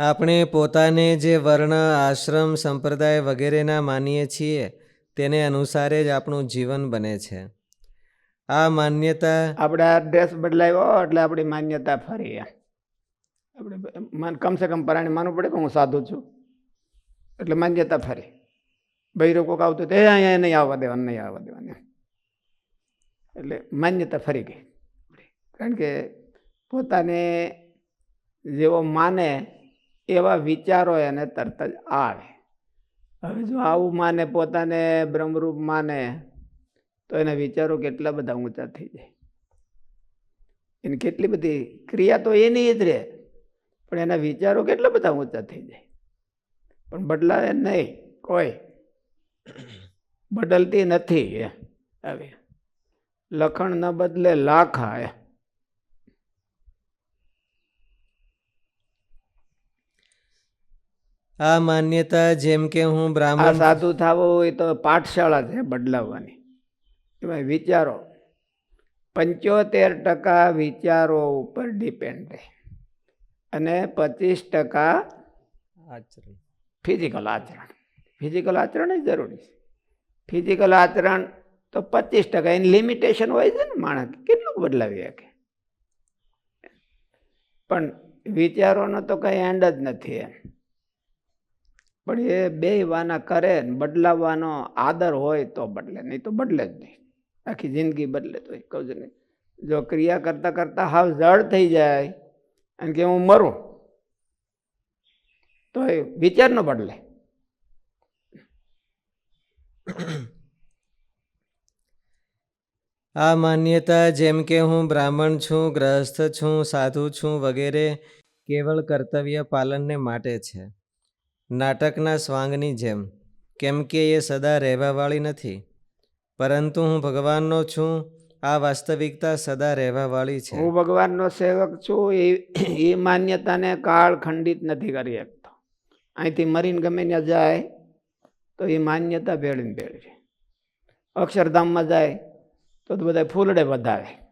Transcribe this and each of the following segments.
આપણે પોતાને જે વર્ણ, આશ્રમ, સંપ્રદાય વગેરેના માનીએ છીએ, તેને અનુસારે જ આપણું જીવન બને છે. આ માન્યતા આપણે આ ડ્રેસ બદલાવ્યો એટલે આપણી માન્યતા ફરી આપણે કમસે કમ પરાણે માનવું પડે કે હું સાધુ છું? એટલે માન્યતા ફરી. બૈરો કોક આવતું તે અહીંયા નહીં આવવા દેવાનું, નહીં આવવા દેવાનું. એટલે માન્યતા ફરી ગઈ. કારણ કે પોતાને જેવો માને એવા વિચારો એને તરત જ આવે. હવે જો આવું માને પોતાને બ્રહ્મરૂપ માને તો એના વિચારો કેટલા બધા ઊંચા થઈ જાય. એની કેટલી બધી ક્રિયા તો એની જ રહે પણ એના વિચારો કેટલા બધા ઊંચા થઈ જાય. પણ બદલાય નહીં કોઈ. બદલતી નથી એ. હવે લખણ ન બદલે લાખા એ આ માન્યતા જેમ કે હું બ્રાહ્મણ સાધુ થવો હોય તો પાઠશાળા છે બદલાવવાની. એમાં વિચારો પંચોતેર ટકા વિચારો ઉપર ડિપેન્ડ રહે અને પચીસ ટકા આચરણ. ફિઝિકલ આચરણ. ફિઝિકલ આચરણ જ જરૂરી છે. ફિઝિકલ આચરણ તો પચીસ ટકા એની લિમિટેશન હોય છે ને માણસ કેટલું બદલાવી શકે? પણ વિચારોનો તો કંઈ એન્ડ જ નથી એમ. પણ એ બે વાના કરે ને બદલાવવાનો આદર હોય તો બદલે, નહીં તો બદલે જ નહીં. આખી જિંદગી બદલે તો કહું છું નહીં. જો ક્રિયા કરતાં કરતાં હાવ જળ થઈ જાય અને કે હું મરું, તો એ વિચાર ન બદલે. આ માન્યતા જેમ કે હું બ્રાહ્મણ છું ગ્રહસ્થ છું, સાધુ છું વગેરે, કેવળ કર્તવ્ય પાલનને માટે છે. નાટકના સ્વાંગની જેમ. કેમ કે એ સદા રહેવાવાળી નથી. પરંતુ હું ભગવાનનો છું, આ વાસ્તવિકતા સદા રહેવાવાળી છે. હું ભગવાનનો સેવક છું, એ એ માન્યતાને કાળ ખંડિત નથી કરી શકતો. અહીંથી મરીને ગમે ત્યાં જાય, તો એ માન્યતા ભેળીને ભેળી અક્ષરધામમાં જાય, તો બધા ફૂલડે વધાવે.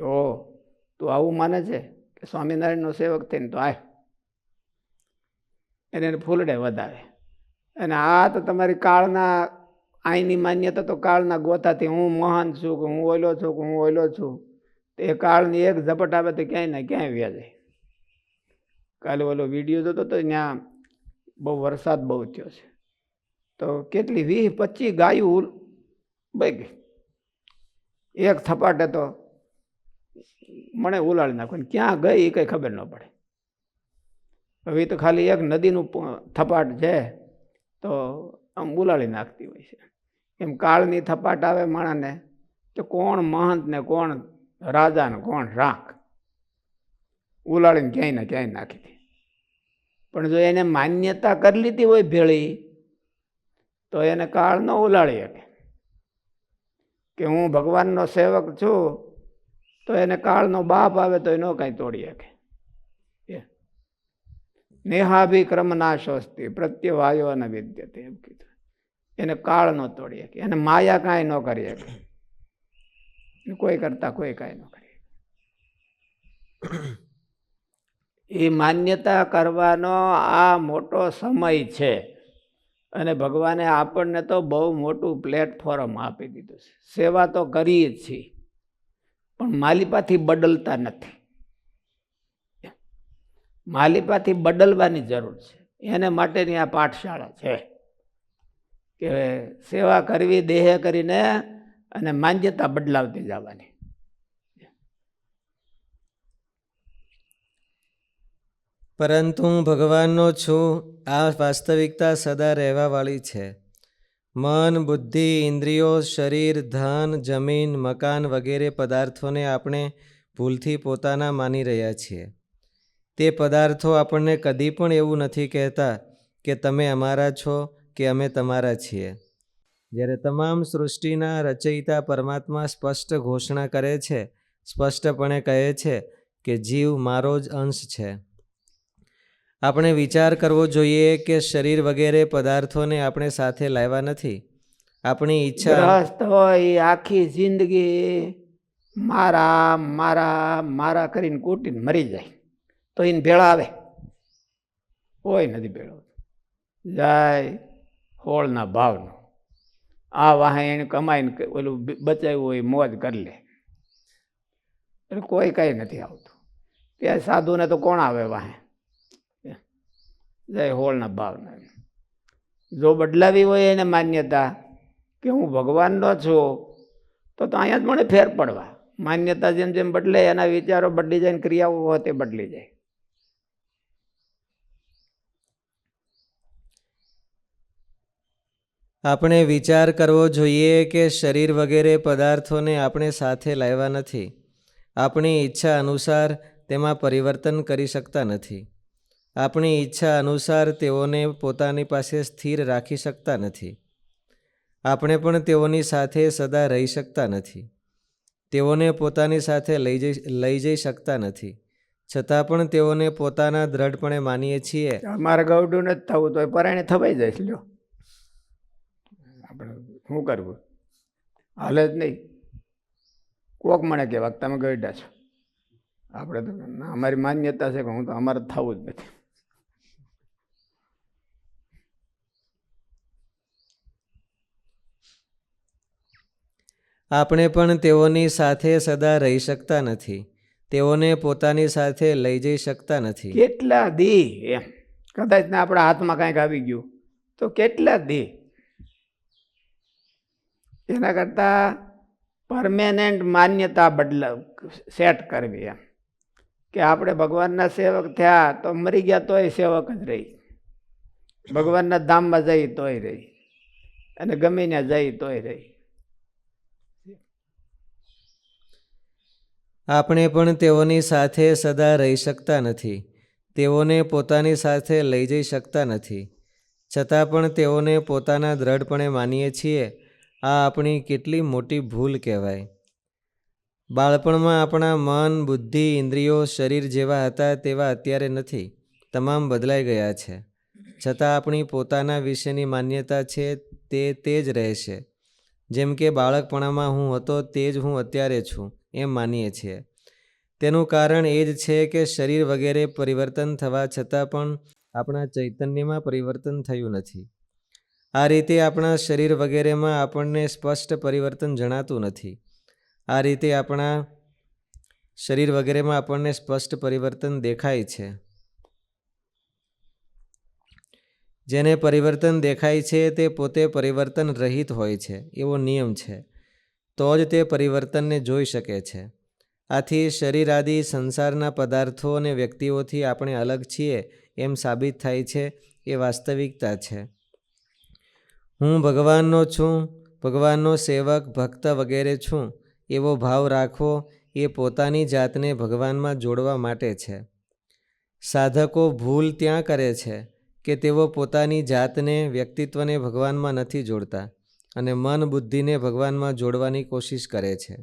ઓ તું આવું માને છે કે સ્વામિનારાયણનો સેવક થઈને તો આય. એને એને ફૂલડે વધાવે અને આ તો તમારી કાળના અહીંની માન્યતા તો કાળના ગોથાથી હું મહાન છું કે હું ઓયલો છું કે હું ઓયલો છું. તો એ કાળની એક ઝપટ આવે તો ક્યાંય ને ક્યાંય વ્યાજે. કાલે ઓલો વીડિયો જોતો તો ત્યાં બહુ વરસાદ બહુ થયો છે. તો કેટલી વીસ પચીસ ગાયું બઈ ગઈ. એક થપાટે તો મને ઉલાળી નાખો. ક્યાં ગઈ એ કંઈ ખબર ન પડે. હવે તો ખાલી એક નદીનું થપાટ છે, તો આમ ઉલાળી નાખતી હોય છે. એમ કાળની થપાટ આવે માણસને, તો કોણ મહંત ને કોણ રાજા ને કોણ રાખ? ઉલાળીને ક્યાંય ને ક્યાંય નાખી દે. પણ જો એને માન્યતા કરી લીધી હોય ભેળી, તો એને કાળ ન ઉલાળી શકે. કે હું ભગવાનનો સેવક છું, તો એને કાળનો બાપ આવે તો એનો કાંઈ તોડી શકે. નેહાભિક્રમ નાશોસ્તી પ્રત્યવાયો અને વિદ્યતે એમ કીધું. એને કાળ ન તોડી શકે એને માયા કાંઈ ન કરી શકે. કોઈ કરતા કોઈ કાંઈ ન કરી એ માન્યતા કરવાનો આ મોટો સમય છે અને ભગવાને આપણને તો બહુ મોટું પ્લેટફોર્મ આપી દીધું છે. સેવા તો કરીએ જ છીએ, પણ માલિપાથી બદલતા નથી. માલિપાથી બદલવાની જરૂર છે. એને માટેની આ પાઠશાળા છે. કે સેવા કરવી, દેહ કરીને અને માન્યતા બદલાવતી જવાની. પરંતુ હું ભગવાનનો છું, આ વાસ્તવિકતા સદા રહેવાવાળી છે. મન, બુદ્ધિ, ઇન્દ્રિયો, શરીર, ધન, જમીન, મકાન વગેરે પદાર્થોને આપણે ભૂલથી પોતાના માની રહ્યા છીએ. તે પદાર્થો આપણને કદી પણ એવું નથી કહેતા કે તમે અમારા છો કે અમે તમારા છીએ. જ્યારે તમામ સૃષ્ટિના રચયિતા પરમાત્મા સ્પષ્ટ ઘોષણા કરે છે, સ્પષ્ટપણે કહે છે કે જીવ મારો જ અંશ છે. આપણે વિચાર કરવો જોઈએ કે શરીર વગેરે પદાર્થોને આપણે સાથે લાવ્યા નથી. આપણી ઈચ્છા હોય આખી જિંદગી મારા મારા મારા કરીને કૂટીને મરી જાય. તો એને ભેળા આવે. કોઈ નથી ભેળવતું જાય હોળના ભાવનો. આ વાહે એને કમાઈને ઓલું બચાવ્યું હોય મોજ કરી લે. એટલે કોઈ કંઈ નથી આવતું. ત્યાં સાધુને તો કોણ આવે વાહે? જાય હોળના ભાવના. જો બદલાવી હોય એને માન્યતા કે હું ભગવાનનો છું, તો તો અહીંયા જ મને ફેર પડવા. માન્યતા જેમ જેમ બદલે, એના વિચારો બદલી જાય ને ક્રિયાઓ તે બદલી જાય. આપણે વિચાર કરવો જોઈએ કે શરીર વગેરે પદાર્થોને આપણે સાથે લાવ્યા નથી. આપણી ઈચ્છા અનુસાર તેમાં પરિવર્તન કરી શકતા નથી. આપણી ઈચ્છા અનુસાર તેઓને પોતાની પાસે સ્થિર રાખી શકતા નથી. આપણે પણ તેઓની સાથે સદા રહી શકતા નથી. તેઓને પોતાની સાથે લઈ જઈ લઈ જઈ શકતા નથી. છતાં પણ તેઓને પોતાના દ્રઢપણે માનીએ છીએ. અમારે ગૌડું નથી થવું તો એ પરાણે થવાઈ જાય લ્યો. આપણે શું કરવું? હાલે જ નહીં. કોક મને કહેવા તમે ગઈડા છો. આપણે તો અમારી માન્યતા છે કે હું તો અમારે થવું જ નથી. આપણે પણ તેઓની સાથે સદા રહી શકતા નથી. તેઓને પોતાની સાથે લઈ જઈ શકતા નથી. કેટલા દી એમ. કદાચ ને આપણા હાથમાં કાંઈક આવી ગયું. તો કેટલા દી એના કરતાં પરમેનન્ટ માન્યતા બદલાવ સેટ કરવી એમ. કે આપણે ભગવાનના સેવક થયા તો મરી ગયા તોય સેવક જ રહી. ભગવાનના ધામમાં જઈ તોય રહી. અને ગમે ત્યાં જઈ તોય રહી. આપણે પણ તેઓની સાથે સદા રહી શકતા નથી. તેઓને પોતાની સાથે લઈ જઈ શકતા નથી. છતાં પણ તેઓને પોતાના દ્રઢપણે માનીએ છીએ આ આપણી કેટલી મોટી ભૂલ કહેવાય. બાળપણમાં આપણા મન, બુદ્ધિ, ઇન્દ્રિયો, શરીર જેવા હતા તેવા અત્યારે નથી. તમામ બદલાઈ ગયા છે. છતાં આપણી પોતાના વિશેની માન્યતા છે તે તે જ રહેશે. જેમ કે બાળકપણામાં હું હતો તે જ હું અત્યારે છું, એમ માનીએ છીએ. તેનું કારણ એ જ છે કે શરીર વગેરે પરિવર્તન થવા છતાં પણ આપણા ચૈતન્યમાં પરિવર્તન થયું નથી. આ રીતે આપણા શરીર વગેરેમાં આપણને સ્પષ્ટ પરિવર્તન જણાતું નથી. આ રીતે આપણા શરીર વગેરેમાં આપણને સ્પષ્ટ પરિવર્તન દેખાય છે. જેને પરિવર્તન દેખાય છે તે પોતે પરિવર્તન રહિત હોય છે, એવો નિયમ છે. તો જ તે પરિવર્તનને જોઈ શકે છે. આથી શરીર આદિ સંસારના પદાર્થો અને વ્યક્તિઓથી આપણે અલગ છીએ એમ સાબિત થાય છે, એ વાસ્તવિકતા છે. હું ભગવાનનો છું, ભગવાનનો સેવક, ભક્ત વગેરે છું. એવો ભાવ રાખવો એ પોતાની જાતને ભગવાનમાં જોડવા માટે છે. સાધકો ભૂલ ત્યાં કરે છે કે તેઓ પોતાની જાતને વ્યક્તિત્વને ભગવાનમાં નથી જોડતા અને મન બુદ્ધિને ભગવાનમાં જોડવાની કોશિશ કરે છે.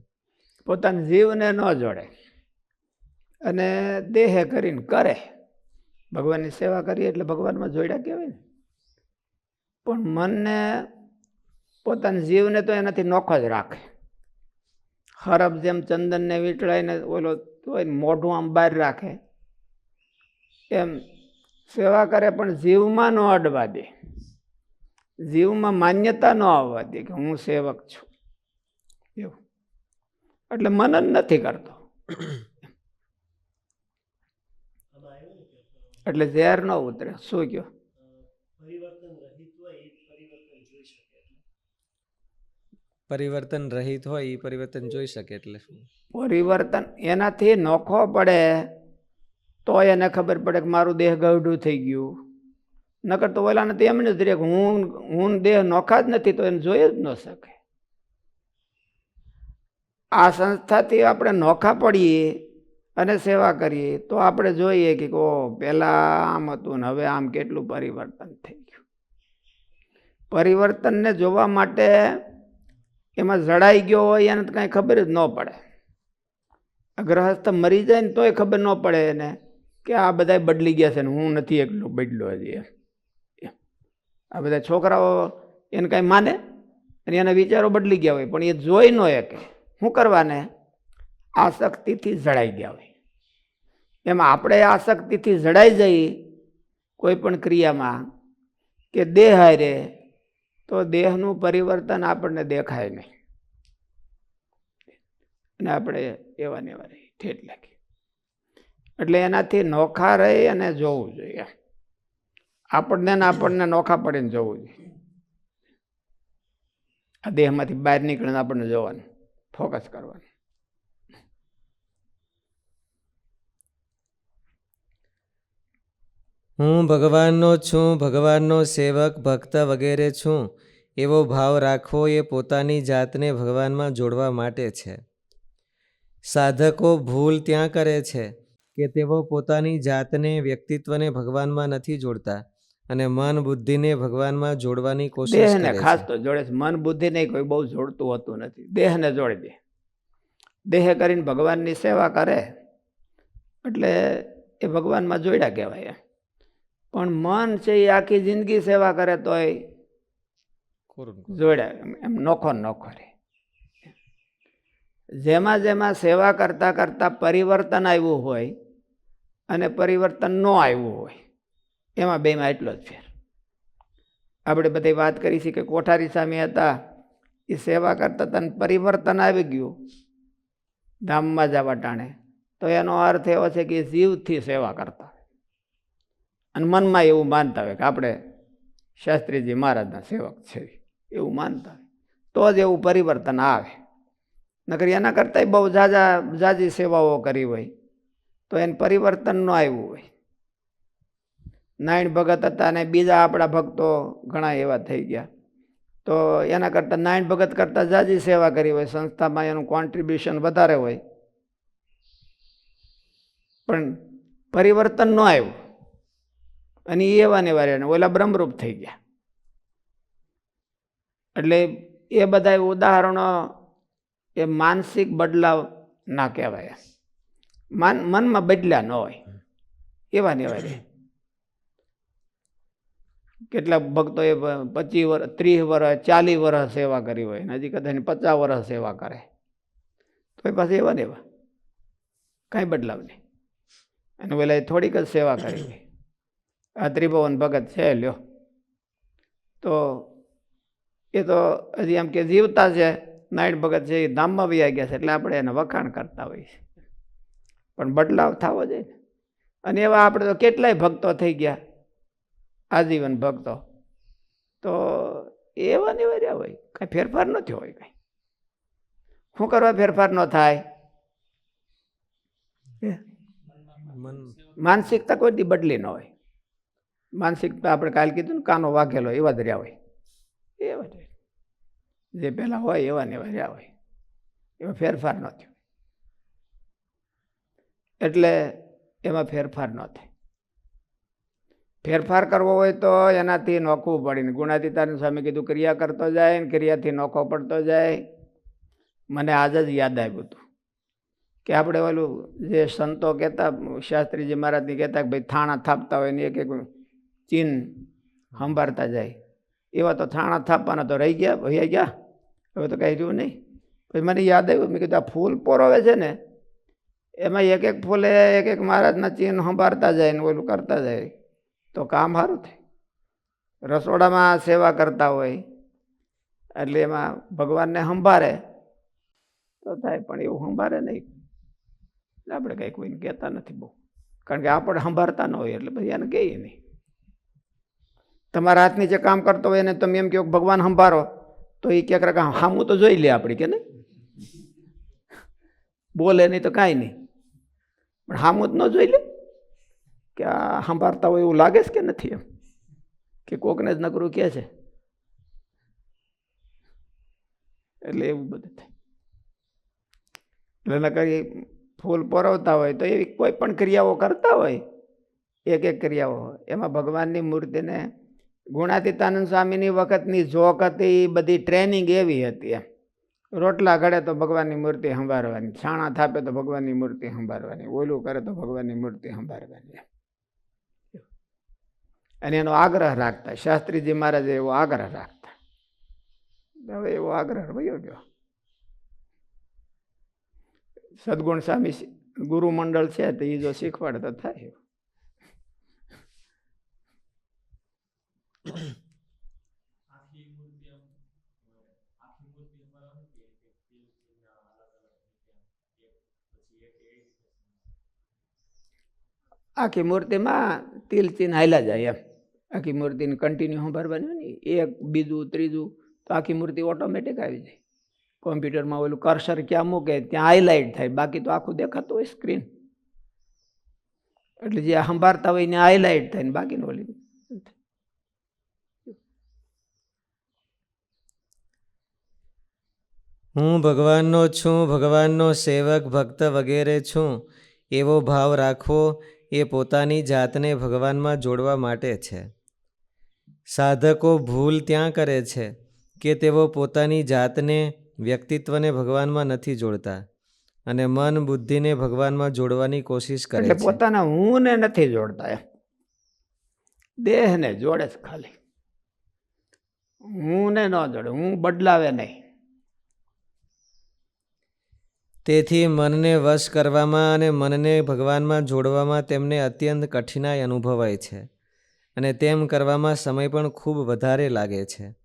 પોતાના જીવને ન જોડે અને દેહે કરીને કરે. ભગવાનની સેવા કરીએ એટલે ભગવાનમાં જોડ્યા કહેવાય ને. પણ મનને પોતાના જીવને તો એનાથી નોખો જ રાખે. હરબ જેમ ચંદનને વીંટળાઈને ઓલો મોઢું આમ બહાર રાખે. એમ સેવા કરે પણ જીવમાં ન અડવા દે. જીવમાં માન્યતા ન આવવા દે કે હું સેવક છું. એવું. એટલે મનન નથી કરતો. એટલે ઝેર ન ઉતરે. શું કયો? પરિવર્તન રહિત હોય એ પરિવર્તન જોઈ શકે એટલે પરિવર્તન એનાથી નોખો પડે તો એને ખબર પડે કે મારું દેહ ગવડું થઈ ગયું. નકર તો ઓલા નથી એમને જ રે હું હું દેહ નોખા જ નથી તો એને જોઈ જ ન શકે. આ સંસ્થાથી આપણે નોખા પડીએ અને સેવા કરીએ તો આપણે જોઈએ કે ઓ પહેલાં આમ હતું ને હવે આમ કેટલું પરિવર્તન થઈ ગયું. પરિવર્તનને જોવા માટે એમાં જડાઈ ગયો હોય એને તો કાંઈ ખબર જ ન પડે. ગ્રહસ્થ મરી જાય ને તોય ખબર ન પડે એને કે આ બધા બદલી ગયા છે ને હું નથી એકલો બદલો હજી. આ બધા છોકરાઓ એને કાંઈ માને અને એના વિચારો બદલી ગયા હોય, પણ એ જોઈ ન શકે. શું કરવાને? આસક્તિથી જડાઈ ગયા હોય. એમાં આપણે આસક્તિથી જડાઈ જઈ કોઈ પણ ક્રિયામાં કે દેહ હારે તો દેહનું પરિવર્તન આપણને દેખાય નહીં. અને આપણે એવા ને એવા રહી ઠેઠ લાગી. એટલે એનાથી નોખા રહી અને જોવું જોઈએ આપણને ને આપણને નોખા પડીને જોવું જોઈએ. આ દેહમાંથી બહાર નીકળીને આપણને જોવાનું, ફોકસ કરવાનું. હું ભગવાનનો છું ભગવાનનો સેવક ભક્ત વગેરે છું. એવો ભાવ રાખવો એ પોતાની જાતને ભગવાનમાં જોડવા માટે છે. સાધકો ભૂલ ત્યાં કરે છે કે તેઓ પોતાની જાતને વ્યક્તિત્વને ભગવાનમાં નથી જોડતા અને મન બુદ્ધિને ભગવાનમાં જોડવાની કોશિશ દેહને ખાસ તો જોડે મન બુદ્ધિ નહીં કોઈ બહુ જોડતું હોતું નથી. દેહને જોડી દે. દેહ કરીને ભગવાનની સેવા કરે. એટલે એ ભગવાનમાં જોડ્યા કહેવાય. પણ મન છે એ આખી જિંદગી સેવા કરે તોય જોડ્યા એમ- નોખો નોખો રે જેમાં જેમાં સેવા કરતા કરતા પરિવર્તન આવ્યું હોય અને પરિવર્તન ન આવ્યું હોય એમાં બેમાં એટલો જ ફેર. આપણે બધી વાત કરી છે કે કોઠારી સામે હતા એ સેવા કરતા તને પરિવર્તન આવી ગયું ધામમાં જવા ટાણે. તો એનો અર્થ એવો છે કે જીવથી સેવા કરતા. અને મનમાં એવું માનતા હોય કે આપણે શાસ્ત્રીજી મહારાજના સેવક છે, એવું માનતા હોય. તો જ એવું પરિવર્તન આવે. નકર એના કરતાંય બહુ ઝાઝા ઝાઝી સેવાઓ કરી હોય, તો એને પરિવર્તન ન આવ્યું હોય. નાયણ ભગત હતા અને બીજા આપણા ભક્તો ઘણા એવા થઈ ગયા. તો એના કરતાં નાયણ ભગત કરતાં જાજી સેવા કરી હોય, સંસ્થામાં એનું કોન્ટ્રીબ્યુશન વધારે હોય. પણ પરિવર્તન ન આવ્યું. અને એ એવા ને વારે ઓલા બ્રહ્મરૂપ થઈ ગયા. એટલે એ બધા ઉદાહરણો એ માનસિક બદલાવ ના કહેવાય. મન, મનમાં બદલ્યા ન હોય. એવા ને એવા કેટલાક ભક્તોએ પચીસ વર્ષ ત્રીસ વર્ષ ચાલીસ વર્ષ સેવા કરી હોય ને હજી કદાચ પચાસ વર્ષ સેવા કરે. તો એ પાસે એવા. ને એવા કાંઈ બદલાવ નહીં. અને પેલા થોડીક જ સેવા કરી હોય. આ ત્રિભુવન ભગત છે લ્યો. તો એ તો હજી એમ કે જીવતા છે નારાયણ ભગત છે એ ધામમાં વયા ગયા છે એટલે આપણે એને વખાણ કરતા હોઈએ છીએ. પણ બદલાવ થવો જોઈએ અને એવા આપણે તો કેટલાય ભક્તો થઈ ગયા આજીવન ભક્તો. તો એવા ને એવા રહ્યા હોય કાંઈ ફેરફાર નથી હોય કાંઈ. શું કરવા ફેરફાર ન થાય? મન માનસિકતા કોઈ બદલી ન હોય. માનસિકતા આપણે કાલ કીધું ને, કાનો વાઘેલો એવા જ રહ્યા હોય. એવા જ જે પહેલાં હોય એવા ને એવા રહ્યા હોય. એમાં ફેરફાર ન થયો. એટલે એમાં ફેરફાર ન થાય. ફેરફાર કરવો હોય તો એનાથી નોખવું પડે ને. ગુણાતીતાનું સ્વામી કીધું, ક્રિયા કરતો જાય ને ક્રિયાથી નોખો પડતો જાય. મને આજ જ યાદ આવ્યું હતું. કે આપણે ઓલું જે સંતો કહેતા, શાસ્ત્રીજી મહારાજની કહેતા કે ભાઈ, થાણા થાપતા હોય ને એક એક ચીન સંભાળતા જાય. એવા તો થાણા થાપવાના તો રહી ગયા ભૈયા ગયા. હવે તો કાંઈ રહ્યું નહીં. પછી મને યાદ આવ્યું, મેં કીધું, આ ફૂલ પોરોવે છે ને, એમાં એક એક ફૂલે એક એક મહારાજના ચીન સંભાળતા જાય ને ઓલું કરતા જાય. તો કામ સારું થાય. રસોડામાં સેવા કરતા હોય, એટલે એમાં ભગવાનને સંભાળે. તો થાય, પણ એવું સંભાળે નહીં. આપણે કંઈ કોઈને કહેતા નથી બહુ. કારણ કે આપણે સંભાળતા ન હોય, એટલે પછી એને કહીએ નહીં. તમારા હાથની જે કામ કરતો હોય એને તમે એમ કહો ભગવાન સંભારો, તો એ ક્યાંક કામ હામું તો જોઈ લે આપણી કે નહીં? બોલે નહીં તો કાંઈ નહીં. પણ હામું જ ન જોઈ લે? કે આ સંભાળતા હોય એવું લાગે છે કે નથી એમ? કે કોકને જ નકરું કહે છે? એટલે એવું બધું થાય. એટલે નકર ફૂલ પરોવતા હોય તો એવી કોઈ પણ ક્રિયાઓ કરતા હોય, એક એક ક્રિયાઓ. એમાં ભગવાનની મૂર્તિને ગુણાતીતાનંદ સ્વામીની વખતની જોક હતી એ બધી ટ્રેનિંગ એવી હતી એમ. રોટલા ઘડે તો ભગવાનની મૂર્તિ સંભાળવાની, છાણા થાપે તો ભગવાનની મૂર્તિ સંભાળવાની, ઓલું કરે તો ભગવાનની મૂર્તિ સંભાળવાની અને એનો આગ્રહ રાખતા, શાસ્ત્રીજી મહારાજે એવો આગ્રહ રાખતા. હવે એવો આગ્રહ વયો ગયો. સદગુણ સ્વામી ગુરુ છે તો એ જો શીખવાડે તો થાય આખી મૂર્તિમાં તિલ ચિહ્ન હાલ્યા જાય એમ. આખી મૂર્તિને કન્ટિન્યુ સંભાળવાની હોય ને, એક, બીજું, ત્રીજું, તો આખી મૂર્તિ ઓટોમેટિક આવી જાય. કોમ્પ્યુટરમાં ઓલું કર્સર ક્યાં મૂકે, ત્યાં હાઇલાઇટ થાય, બાકી તો આખું દેખાતું હોય સ્ક્રીન એટલે જે સંભાળતા હોય ને હાઇલાઇટ થાય ને બાકીનું ઓલી. હું ભગવાનનો છું ભગવાનનો સેવક ભક્ત વગેરે છું. એવો ભાવ રાખવો એ પોતાની જાતને ભગવાનમાં જોડવા માટે છે. સાધકો ભૂલ ત્યાં કરે છે કે તેઓ પોતાની જાતને વ્યક્તિત્વને ભગવાનમાં નથી જોડતા અને મન બુદ્ધિને ભગવાનમાં જોડવાની કોશિશ કરે એટલે પોતાના હું ને નથી જોડતા એમ. દેહને જોડે ખાલી. હું ને ન જોડે હું બદલાવે નહીં. તેથી મનને વશ કરવામાં અને મનને ભગવાનમાં જોડવામાં તેમને અત્યંત કઠિનાઈ અનુભવાય છે અને તેમ કરવામાં સમય પણ ખૂબ વધારે લાગે છે.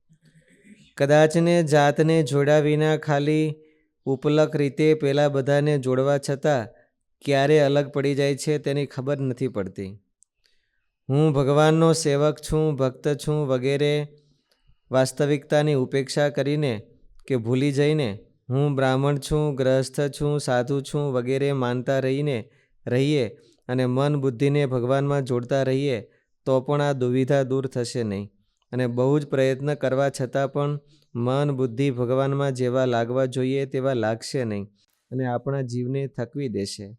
કદાચને જાતને જોડ્યા વિના ખાલી ઉપલક રીતે પેલા બધાને જોડવા છતાં ક્યારે અલગ પડી જાય છે તેની ખબર નથી પડતી. હું ભગવાનનો સેવક છું, ભક્ત છું વગેરે વાસ્તવિકતાની ઉપેક્ષા કરીને કે ભૂલી જઈને હું બ્રાહ્મણ છું ગ્રહસ્થ છું, સાધુ છું વગેરે માનતા રહીને રહીએ અને મન બુદ્ધિને ભગવાનમાં જોડતા રહીએ, તો પણ આ દુવિધા દૂર થશે નહીં. અને બહુ જ પ્રયત્ન કરવા છતાં પણ મન બુદ્ધિ ભગવાનમાં જેવા લાગવા જોઈએ તેવા લાગશે નહીં અને આપણા જીવને થકવી દેશે.